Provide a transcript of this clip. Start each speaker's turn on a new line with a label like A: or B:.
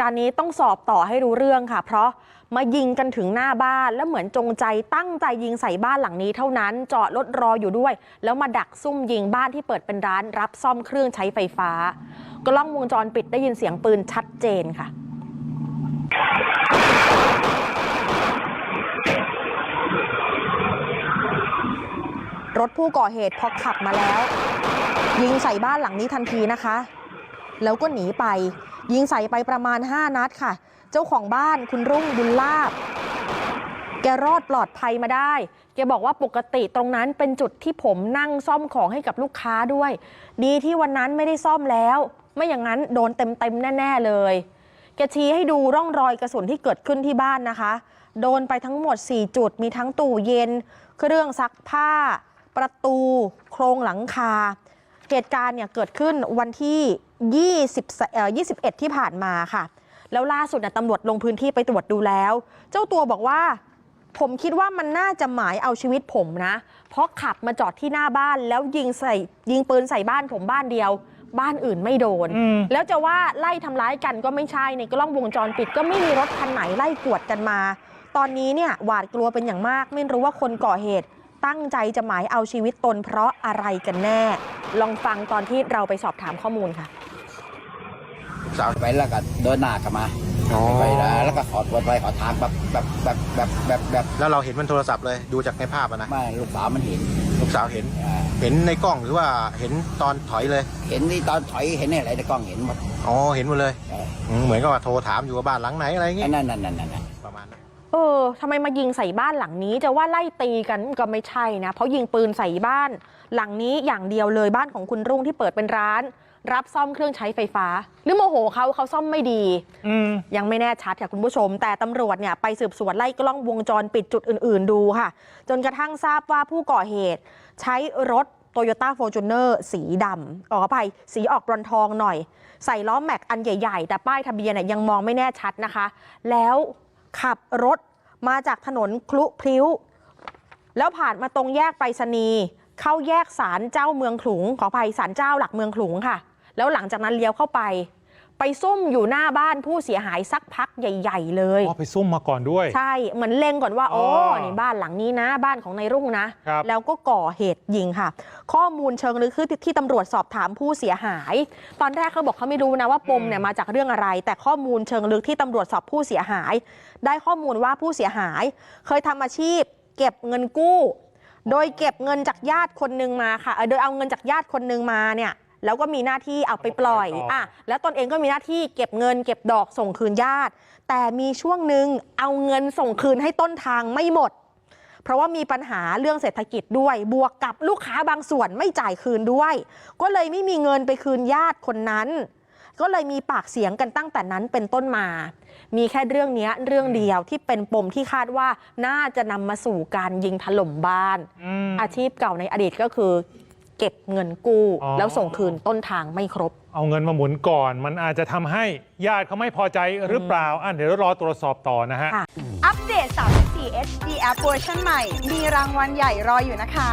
A: การนี้ต้องสอบต่อให้รู้เรื่องค่ะ เพราะมายิงกันถึงหน้าบ้านแล้วเหมือนจงใจตั้งใจยิงใส่บ้านหลังนี้เท่านั้นจอดรถรออยู่ด้วย แล้วมาดักซุ่มยิงบ้านที่เปิดเป็นร้านรับซ่อมเครื่องใช้ไฟฟ้ากล้องวงจรปิดได้ยินเสียงปืนชัดเจนค่ะรถผู้ก่อเหตุพอขับมาแล้ว ยิงใส่บ้านหลังนี้ทันทีนะคะ แล้วก็หนีไป ยิงใส่ไปประมาณ 5 นัดค่ะ เจ้าของบ้านคุณรุ่งบุญลาบ แกรอดปลอดภัยมาได้ แกบอกว่าปกติตรงนั้นเป็นจุดที่ผมนั่งซ่อมของให้กับลูกค้าด้วย ดีที่วันนั้นไม่ได้ซ่อมแล้ว ไม่อย่างนั้นโดนเต็มๆแน่ ๆเลย แกชี้ให้ดูร่องรอยกระสุนที่เกิดขึ้นที่บ้านนะคะ โดนไปทั้งหมด 4 จุด มีทั้งตู้เย็น เครื่องซักผ้า ประตู โครงหลังคา เหตุการณ์เนี่ยเกิดขึ้นวันที่ 20เอ่อ21 ที่ผ่านมาค่ะ แล้วล่าสุดนะตำรวจลงพื้นที่ไปตรวจดูแล้ว เจ้าตัวบอกว่า ผมคิดว่ามันน่าจะหมายเอาชีวิตผมนะ เพราะขับมาจอดที่หน้าบ้านแล้วยิงใส่ยิงปืนใส่บ้านผมบ้านเดียว บ้านอื่นไม่โดน
B: อืม
A: แล้วจะว่าไล่ทำร้ายกันก็ไม่ใช่ในกล้องวงจรปิดก็ไม่มีรถคันไหนไล่กวดกันมา ตอนนี้เนี่ยหวาดกลัวเป็นอย่างมาก ไม่รู้ว่าคนก่อเหตุ ตั้งใจจะหมายเอาชีวิตตนเพราะอะไรกันแน่ ลองฟังตอนที่เราไปสอบถามข้อมูลค่ะ
C: สาวไปแล้วก็เดินหน้ากลับมา
B: อ๋อ
C: ไปแล้วแล้วก็ขอตัวไปขอทางแบบแบบแบบแบบแบบแบบ
B: แล้วเราเห็นมันโทรศัพท์เลยดูจากในภาพอะนะ
C: แม่ลูกสาวมันเห็น
B: ลูกสาวเห็น
C: อ่า
B: เห็นในกล้องหรือว่าเห็นตอนถอยเลย
C: เห็นนี่ตอนถอยเห็นอะไรในกล้องเห็นหมด
B: อ๋อเห็นหมดเลย
C: เออ
B: อืมเหมือนกับว่าโทรถามอยู่ว่าบ้านหลังไหนอะไรอย่างงี้
C: ไอ้นั่นนั่นนั่นนั่นนั่น
B: ประมาณนั้น
A: เออทำไมมายิงใส่บ้านหลังนี้จะว่าไล่ตีกันก็ไม่ใช่นะ เพราะยิงปืนใส่บ้าน หลังนี้อย่างเดียวเลยบ้านของคุณรุ่งที่เปิดเป็นร้าน รับซ่อมเครื่องใช้ไฟฟ้า หรือโมโหเขาเขาซ่อมไม่ดี
B: อืม
A: ยังไม่แน่ชัดค่ะคุณผู้ชม แต่ตำรวจเนี่ยไปสืบสวนไล่กล้องวงจรปิดจุดอื่น ๆ ดูค่ะ จนกระทั่งทราบว่าผู้ก่อเหตุ ใช้รถ Toyota Fortuner สีดำออกไปสีออกบรอนทองหน่อย ใส่ล้อแม็กอันใหญ่ ๆ แต่ป้ายทะเบียนเนี่ยยังมองไม่แน่ชัดนะคะ แล้ว ขับรถมาจากถนนคลุพลิ้ว แล้วผ่านมาตรงแยกไปรษณีย์เข้าแยกสารเจ้าเมืองขลุงขออภัยสารเจ้าหลักเมืองขลุงค่ะ แล้วหลังจากนั้นเลี้ยวเข้าไป ไปซุ่มอยู่หน้าบ้านผู้เสียหายสักพักใหญ่ ๆ เลย
D: อ๋อไปซุ่มมาก่อนด้วย
A: ใช่เหมือนเล็งก่อนว่า
D: อ๋
A: โอ้
D: อ
A: นี่บ้านหลังนี้นะ บ้านของนายรุ่งนะ
D: ครับ
A: แล้วก็ก่อเหตุยิงค่ะ ข้อมูลเชิงลึกคือที่ตำรวจสอบถามผู้เสียหาย ตอนแรกเขาบอกเขาไม่รู้นะว่าปมเนี่ยมาจากเรื่องอะไร แต่ข้อมูลเชิงลึกที่ตำรวจสอบผู้เสียหาย ได้ข้อมูลว่าผู้เสียหาย เคยทำอาชีพ เก็บเงินกู้ โดยเก็บเงินจากญาติคนหนึงมาค่ะเออโดยเอาเงินจากญาติคนหนึงมาเนี่ย แล้วก็มีหน้าที่เอาไปปล่อย
D: เอาไปปล่อยต่ออ่
A: อะแล้วตนเองก็มีหน้าที่เก็บเงินเก็บดอกส่งคืนญาติ แต่มีช่วงหนึ่งเอาเงินส่งคืนให้ต้นทางไม่หมด เพราะว่ามีปัญหาเรื่องเศรษฐกิจด้วย บวกกับลูกค้าบางส่วนไม่จ่ายคืนด้วย ก็เลยไม่มีเงินไปคืนญาติคนนั้น ก็เลยมีปากเสียงกันตั้งแต่นั้นเป็นต้นมา มีแค่เรื่องเนี้ยเรื่องเดียวที่เป็นปมที่คาดว่าน่าจะนำมาสู่การยิงถล่มบ้าน
D: อืม
A: อาชีพเก่าในอดีตก็คือ เก็บเงินกู้แล้วส่งคืนต้นทางไม่ครบ
D: เอาเงินมาหมุนก่อน มันอาจจะทำให้ญาติเขาไม่พอใจหรือเปล่าอันเดี๋ยวรอตรวจสอบต่อนะฮะ
E: อัปเดต 34 HD App เวอร์ชันใหม่ มีรางวัลใหญ่รออยู่นะคะ